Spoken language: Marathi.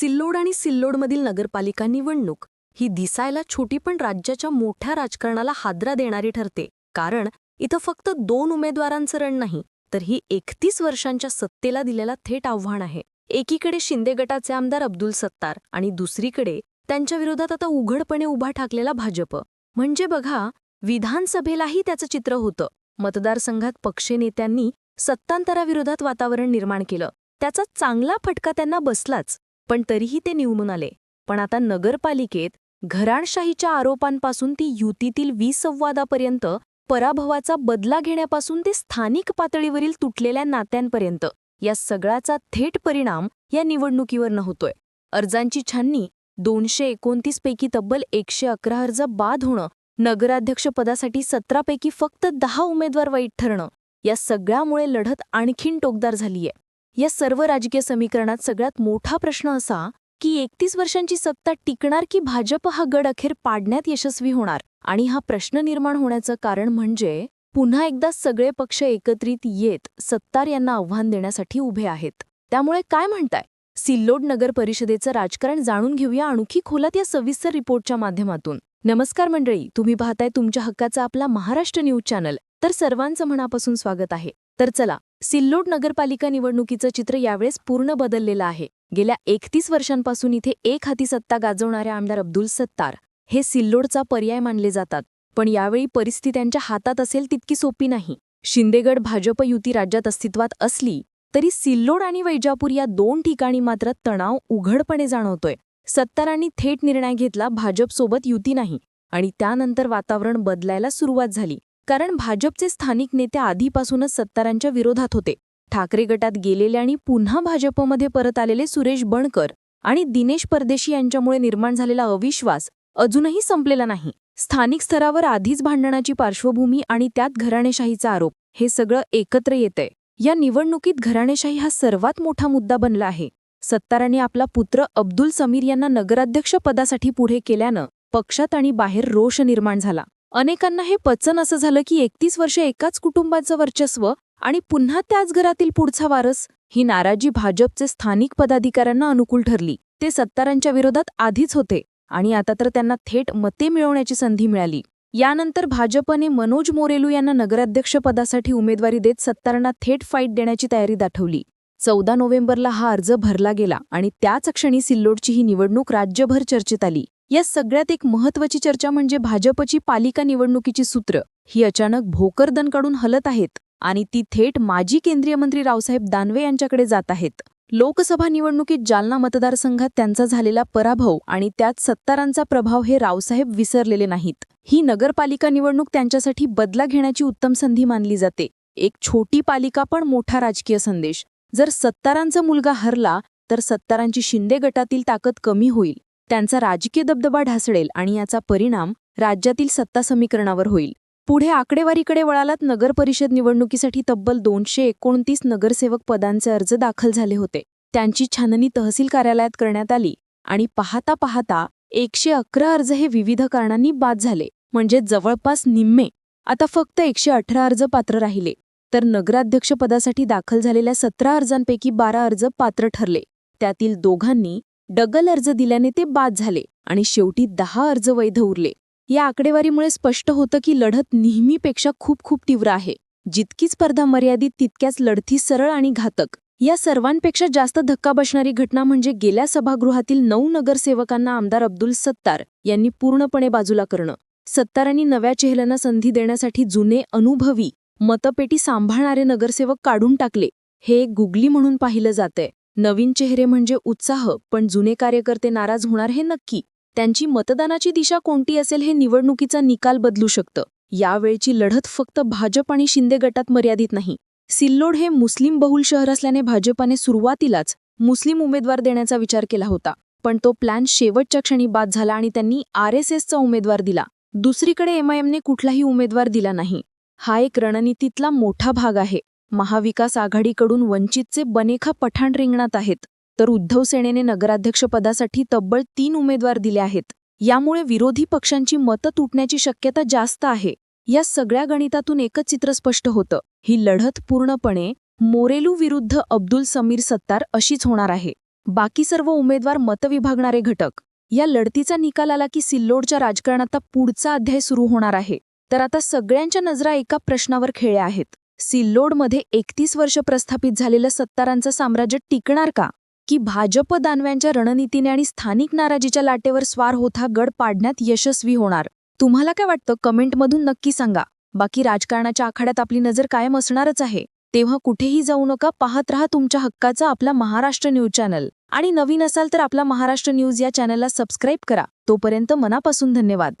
सिल्लोड आणि सिल्लोडमधील नगरपालिका निवडणूक ही दिसायला छोटी पण राज्याच्या मोठ्या राजकारणाला हादरा देणारी ठरते. कारण इथं फक्त दोन उमेदवारांचं रण नाही तर ही एकतीस वर्षांच्या सत्तेला दिलेला थेट आव्हान आहे. एकीकडे शिंदे गटाचे आमदार अब्दुल सत्तार आणि दुसरीकडे त्यांच्या विरोधात आता उघडपणे उभा ठाकलेला भाजप. म्हणजे बघा विधानसभेलाही त्याचं चित्र होतं. मतदारसंघात पक्षनेत्यांनी सत्तांतराविरोधात वातावरण निर्माण केलं. त्याचा चांगला फटका त्यांना बसलाच. पण तरीही ते निवडून आले. पण आता नगरपालिकेत घराणशाहीच्या आरोपांपासून ती युतीतील विसंवादापर्यंत पराभवाचा बदला घेण्यापासून ते स्थानिक पातळीवरील तुटलेल्या नात्यांपर्यंत या सगळ्याचा थेट परिणाम या निवडणुकीवर न होतोय. अर्जांची छाननी दोनशे एकोणतीस पैकी तब्बल एकशे अकरा अर्ज बाद होणं नगराध्यक्षपदासाठी सतरापैकी फक्त दहा उमेदवार वाईट ठरणं या सगळ्यामुळे लढत आणखीन टोकदार झालीय. या सर्व राजकीय समीकरणात सगळ्यात मोठा प्रश्न असा की एकतीस वर्षांची सत्ता टिकणार की भाजप हा गड अखेर पाडण्यात यशस्वी होणार? आणि हा प्रश्न निर्माण होण्याचं कारण म्हणजे पुन्हा एकदा सगळे पक्ष एकत्रित येत सत्तार यांना आव्हान देण्यासाठी उभे आहेत. त्यामुळे काय म्हणताय? सिल्लोड नगर परिषदेचं राजकारण जाणून घेऊया. आणखी खोलात या सविस्तर रिपोर्टच्या माध्यमातून. नमस्कार मंडळी तुम्ही पाहताय तुमच्या हक्काचा आपला महाराष्ट्र न्यूज चॅनल. तर सर्वांचं मनापासून स्वागत आहे. तर चला सिल्लोड नगरपालिका निवडणुकीचं चित्र यावेळेस पूर्ण बदललेलं आहे. गेल्या एकतीस वर्षांपासून इथे एक हाती सत्ता गाजवणाऱ्या आमदार अब्दुल सत्तार हे सिल्लोडचा पर्याय मानले जातात. पण यावेळी परिस्थिती त्यांच्या हातात असेल तितकी सोपी नाही. शिंदेगड भाजप युती राज्यात अस्तित्वात असली तरी सिल्लोड आणि वैजापूर या दोन ठिकाणी मात्र तणाव उघडपणे जाणवतोय. सत्तारांनी थेट निर्णय घेतला भाजपसोबत युती नाही आणि त्यानंतर वातावरण बदलायला सुरुवात झाली. कारण भाजपचे स्थानिक नेते आधीपासूनच सत्तारांच्या विरोधात होते. ठाकरे गटात गेलेले आणि पुन्हा भाजपमध्ये परत आलेले सुरेश बणकर आणि दिनेश परदेशी यांच्यामुळे निर्माण झालेला अविश्वास अजूनही संपलेला नाही. स्थानिक स्तरावर आधीच भांडणाची पार्श्वभूमी आणि त्यात घराणेशाहीचा आरोप हे सगळं एकत्र येतंय. या निवडणुकीत घराणेशाही हा सर्वात मोठा मुद्दा बनला आहे. सत्तारांनी आपला पुत्र अब्दुल समीर यांना नगराध्यक्ष पदासाठी पुढे केल्यानं पक्षात आणि बाहेर रोष निर्माण झाला. अनेकांना हे पचन असं झालं की एकतीस वर्ष एकाच कुटुंबाचं वर्चस्व आणि पुन्हा त्याच घरातील पुढचा वारस ही नाराजी भाजपचे स्थानिक पदाधिकाऱ्यांना अनुकूल ठरली. ते सत्तारांच्या विरोधात आधीच होते आणि आता तर त्यांना थेट मते मिळवण्याची संधी मिळाली. यानंतर भाजपने मनोज मोरेलू यांना नगराध्यक्षपदासाठी उमेदवारी देत सत्तारांना थेट फाईट देण्याची तयारी दाखवली चौदा नोव्हेंबरला हा अर्ज भरला गेला आणि त्याच क्षणी सिल्लोडची ही निवडणूक राज्यभर चर्चेत आली. या सगळ्यात एक महत्वाची चर्चा म्हणजे भाजपची पालिका निवडणुकीची सूत्र. ही अचानक भोकरदनकडून हलत आहेत आणि ती थेट माजी केंद्रीय मंत्री रावसाहेब दानवे यांच्याकडे जात आहेत. लोकसभा निवडणुकीत जालना मतदारसंघात त्यांचा झालेला पराभव आणि त्यात सत्तारांचा प्रभाव हे रावसाहेब विसरलेले नाहीत. ही नगरपालिका निवडणूक त्यांच्यासाठी बदला घेण्याची उत्तम संधी मानली जाते. एक छोटी पालिका पण मोठा राजकीय संदेश. जर सत्तारांचा मुलगा हरला तर सत्तारांची शिंदे गटातील ताकद कमी होईल. त्यांचा राजकीय दबदबा ढासळेल आणि याचा परिणाम राज्यातील सत्ता समीकरणावर होईल. पुढे आकडेवारीकडे वळालात नगर परिषद निवडणुकीसाठी तब्बल दोनशे एकोणतीस नगरसेवक पदांचे अर्ज दाखल झाले होते. त्यांची छाननी तहसील कार्यालयात करण्यात आली आणि पाहता पाहता एकशे अकरा अर्ज हे विविध कारणांनी बाद झाले. म्हणजे जवळपास निम्मे. आता फक्त एकशे अठरा अर्ज पात्र राहिले. तर नगराध्यक्षपदासाठी दाखल झालेल्या सतरा अर्जांपैकी बारा अर्ज पात्र ठरले. त्यातील दोघांनी डगल अर्ज दिल्याने ते बाद झाले आणि शेवटी दहा अर्ज वैध उरले. या आकडेवारीमुळे स्पष्ट होतं की लढत नेहमीपेक्षा खूप खूप तीव्र आहे. जितकी स्पर्धा मर्यादित तितक्याच लढती सरळ आणि घातक. या सर्वांपेक्षा जास्त धक्का बसणारी घटना म्हणजे गेल्या सभागृहातील नऊ नगरसेवकांना आमदार अब्दुल सत्तार यांनी पूर्णपणे बाजूला करणं. सत्तारांनी नव्या चेहऱ्यांना संधी देण्यासाठी जुने अनुभवी मतपेटी सांभाळणारे नगरसेवक काढून टाकले. हे गुगली म्हणून पाहिलं जातंय. नवीन चेहरे म्हणजे उत्साह पण जुने कार्यकर्ते नाराज होणार हे नक्की. त्यांची मतदानाची दिशा कोणती असेल हे निवडणुकीचा निकाल बदलू शकतं. यावेळची लढत फक्त भाजप आणि शिंदे गटात मर्यादित नाही. सिल्लोड हे मुस्लिम बहुल शहर असल्याने भाजपाने सुरुवातीलाच मुस्लिम उमेदवार देण्याचा विचार केला होता. पण तो प्लॅन शेवटच्या क्षणी बाद झाला आणि त्यांनी आर एस एसचा उमेदवार दिला. दुसरीकडे एमआयएमने कुठलाही उमेदवार दिला नाही. हा एक रणनीतीतला मोठा भाग आहे. महाविकास आघाडीकडून वंचितचे बनेखा पठाण रिंगणात आहेत. तर उद्धव सेनेने नगराध्यक्षपदासाठी तब्बल तीन उमेदवार दिले आहेत. यामुळे विरोधी पक्षांची मतं तुटण्याची शक्यता जास्त आहे. या सगळ्या गणितातून एकच चित्र स्पष्ट होतं. ही लढत पूर्णपणे मोरेलू विरुद्ध अब्दुल समीर सत्तार अशीच होणार आहे. बाकी सर्व उमेदवार मतविभागणारे घटक. या लढतीचा निकाल आला की सिल्लोडच्या राजकारणात पुढचा अध्याय सुरू होणार आहे. तर आता सगळ्यांच्या नजरा एका प्रश्नावर खेळल्या आहेत. सिल्लोडमध्ये एकतीस वर्ष प्रस्थापित झालेलं सत्तारांचं साम्राज्य टिकणार का? की भाजप दानव्यांच्या रणनीतीने आणि स्थानिक नाराजीच्या लाटेवर स्वार होत हा गड पाडण्यात यशस्वी होणार? तुम्हाला काय वाटतं? कमेंटमधून नक्की सांगा. बाकी राजकारणाच्या आखाड्यात आपली नजर कायम असणारच आहे. तेव्हा कुठेही जाऊ नका पाहत रहा तुमच्या हक्काचा आपला महाराष्ट्र न्यूज चॅनल. आणि नवीन असाल तर आपला महाराष्ट्र न्यूज या चॅनलला सबस्क्राईब करा. तोपर्यंत मनापासून धन्यवाद.